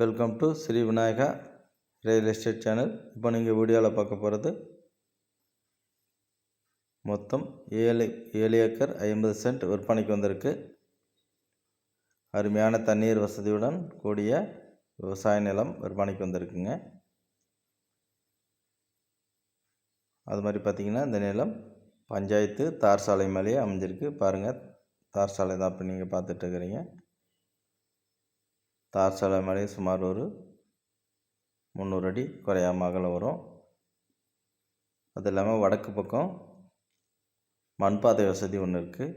Welcome to Shri Vinayaka real estate channel. இப்போ நீங்கள் வீடியோவில் பார்க்க போகிறது மொத்தம் ஏழு ஏழு ஏக்கர் ஐம்பது சென்ட் விற்பனைக்கு வந்திருக்கு. அருமையான தண்ணீர் வசதியுடன் கூடிய விவசாய நிலம் விற்பனைக்கு வந்திருக்குங்க. அது மாதிரி பார்த்திங்கன்னா இந்த நிலம் பஞ்சாயத்து தார் சாலை மேலேயே அமைஞ்சிருக்கு. பாருங்கள் தார் சாலை தான் இப்போ நீங்கள் பார்த்துட்டு இருக்கிறீங்க. தார் சாலை மேலே சுமார் ஒரு முந்நூறு அடி குறையாம அகலம் வரும். அது இல்லாமல் வடக்கு பக்கம் மண் பாதை வசதி ஒன்று இருக்குது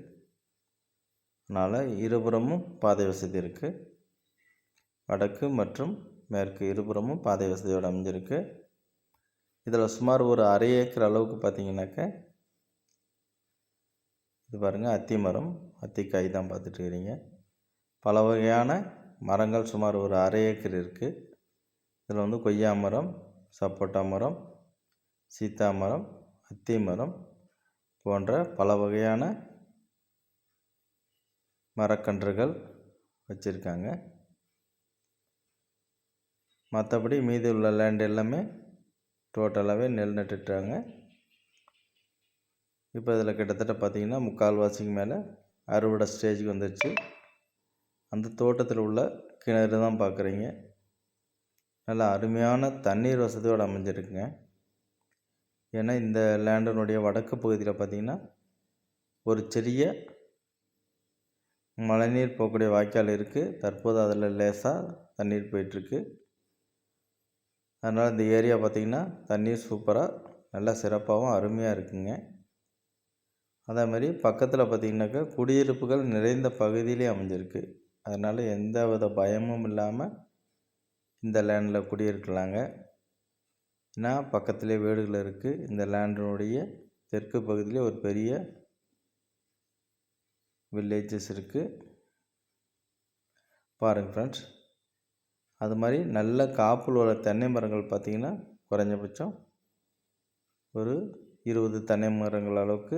அதனால் இருபுறமும் பாதை வசதி இருக்குது வடக்கு மற்றும் மேற்கு இருபுறமும் பாதை வசதியோடு அமைஞ்சிருக்கு. இதில் சுமார் ஒரு அரை ஏக்கர் அளவுக்கு பார்த்தீங்கன்னாக்க இது பாருங்கள் அத்தி மரம் அத்திக்காய் தான் பார்த்துட்டு இருக்கிறீங்க பல வகையான மரங்கள் சுமார் ஒரு அரை ஏக்கர் இருக்குது இதில் வந்து கொய்யா மரம் சப்போட்டா மரம் சீத்தா மரம் அத்தி மரம் போன்ற பல வகையான மரக்கன்றுகள் வச்சுருக்காங்க. மற்றபடி மீதி உள்ள லேண்ட் எல்லாமே டோட்டலாகவே நெல் நட்டுட்டாங்க இப்போ இதில் கிட்டத்தட்ட பார்த்திங்கன்னா முக்கால்வாசிக்கு மேலே அறுவடை ஸ்டேஜுக்கு வந்துடுச்சு அந்த தோட்டத்தில் உள்ள கிணறு தான் பார்க்குறீங்க. நல்லா அருமையான தண்ணீர் வசதியோடு அமைஞ்சிருக்குங்க. ஏன்னா இந்த லேண்டனுடைய வடக்கு பகுதியில் பார்த்திங்கன்னா ஒரு சிறிய மழைநீர் போகக்கூடிய வாய்க்கால் இருக்குது தற்போது அதில் லேசாக தண்ணீர் போயிட்டுருக்கு. அதனால் இந்த ஏரியா பார்த்திங்கன்னா தண்ணீர் சூப்பராக நல்லா சிறப்பாகவும் அருமையாக இருக்குங்க. அதே மாதிரி பக்கத்தில் பார்த்திங்கனாக்கா குடியிருப்புகள் நிறைந்த பகுதியிலே அமைஞ்சிருக்கு. அதனால் எந்த வித பயமும் இல்லாமல் இந்த லேண்டில் குடியிருக்கலாங்க. ஏன்னா பக்கத்திலே வீடுகள் இருக்குது இந்த லேண்டினுடைய தெற்கு பகுதியிலே ஒரு பெரிய வில்லேஜஸ் இருக்குது பாருங்கள் ஃப்ரெண்ட்ஸ் அது மாதிரி நல்ல காப்பில் உள்ள தென்னை மரங்கள் பார்த்திங்கன்னா குறைஞ்சபட்சம் ஒரு இருபது தென்னை மரங்கள் அளவுக்கு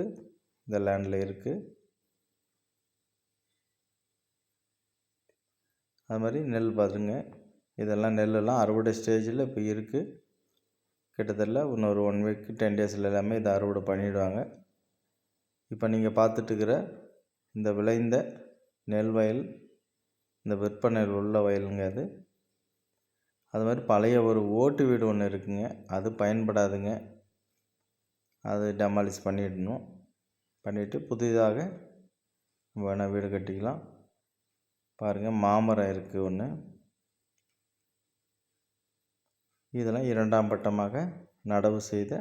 இந்த லேண்டில் இருக்குது அது மாதிரி நெல் பாருங்க. இதெல்லாம் நெல்லெல்லாம் அறுவடை ஸ்டேஜில் இப்போ இருக்குது கிட்டத்தட்ட இன்னொரு ஒன் வீக் டென் டேஸில் எல்லாமே இதை அறுவடை பண்ணிவிடுவாங்க இப்போ நீங்கள் பார்த்துட்டுருக்கிற இந்த விளைந்த நெல் வயல் இந்த விற்பனை உள்ள வயலுங்க அது. அது மாதிரி பழைய ஒரு ஓட்டு வீடு ஒன்று இருக்குங்க. அது பயன்படாதுங்க. அது டெமாலிஸ் பண்ணிடணும். பண்ணிவிட்டு புதிதாக வேணால் வீடு கட்டிக்கலாம். பாருங்கள் மாமரம் இருக்குது ஒன்று இதெல்லாம் இரண்டாம் பட்டமாக நடவு செய்த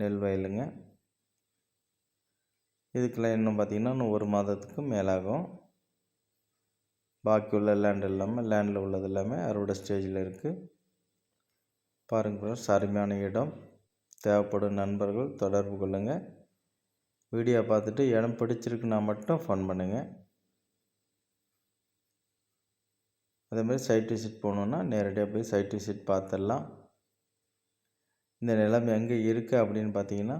நெல் வயலுங்க. இதுக்கெல்லாம் இன்னும் பார்த்திங்கன்னா இன்னும் ஒரு மாதத்துக்கு மேலாகும். பாக்கி உள்ள லேண்ட் இல்லாமல் லேண்டில் உள்ளது எல்லாமே அறுவடை ஸ்டேஜில் இருக்குது பாருங்கள் சரிமையான இடம். தேவைப்படும் நண்பர்கள் தொடர்பு கொள்ளுங்கள் வீடியோ பார்த்துட்டு இடம் பிடிச்சிருக்குன்னா மட்டும் ஃபோன் பண்ணுங்கள் அதேமாதிரி சைட் விசிட் போகணுன்னா நேரடியாக போய் சைட் விசிட் பார்த்துடலாம் இந்த நிலம் எங்கே இருக்குது அப்படின்னு பார்த்தீங்கன்னா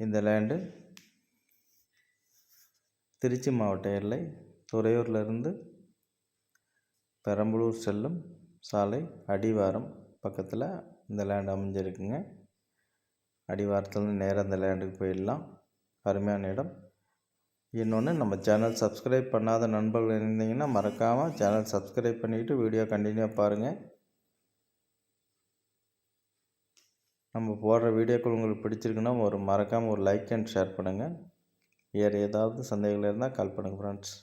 இந்த லேண்டு திருச்சி மாவட்ட எல்லை துறையூர்லேருந்து பெரம்பலூர் செல்லும் சாலை அடிவாரம் பக்கத்தில் இந்த லேண்ட் அமைஞ்சிருக்குங்க. அடிவாரத்துலேருந்து நேராக இந்த லேண்டுக்கு போயிடலாம். அருமையான இடம். இன்னொன்று நம்ம சேனல் சப்ஸ்கிரைப் பண்ணாத நண்பர்கள் இருந்தீங்கன்னா மறக்காமல் சேனல் சப்ஸ்கிரைப் பண்ணிவிட்டு வீடியோ கண்டினியூவாக பாருங்கள் நம்ம போடுற வீடியோக்கள் உங்களுக்கு பிடிச்சிருக்குன்னா ஒரு மறக்காமல் ஒரு லைக் அண்ட் ஷேர் பண்ணுங்கள் வேறு ஏதாவது சந்தேகங்கள் இருந்தால் கால் பண்ணுங்கள் ஃப்ரெண்ட்ஸ்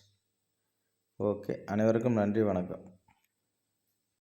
ஓகே அனைவருக்கும் நன்றி வணக்கம்.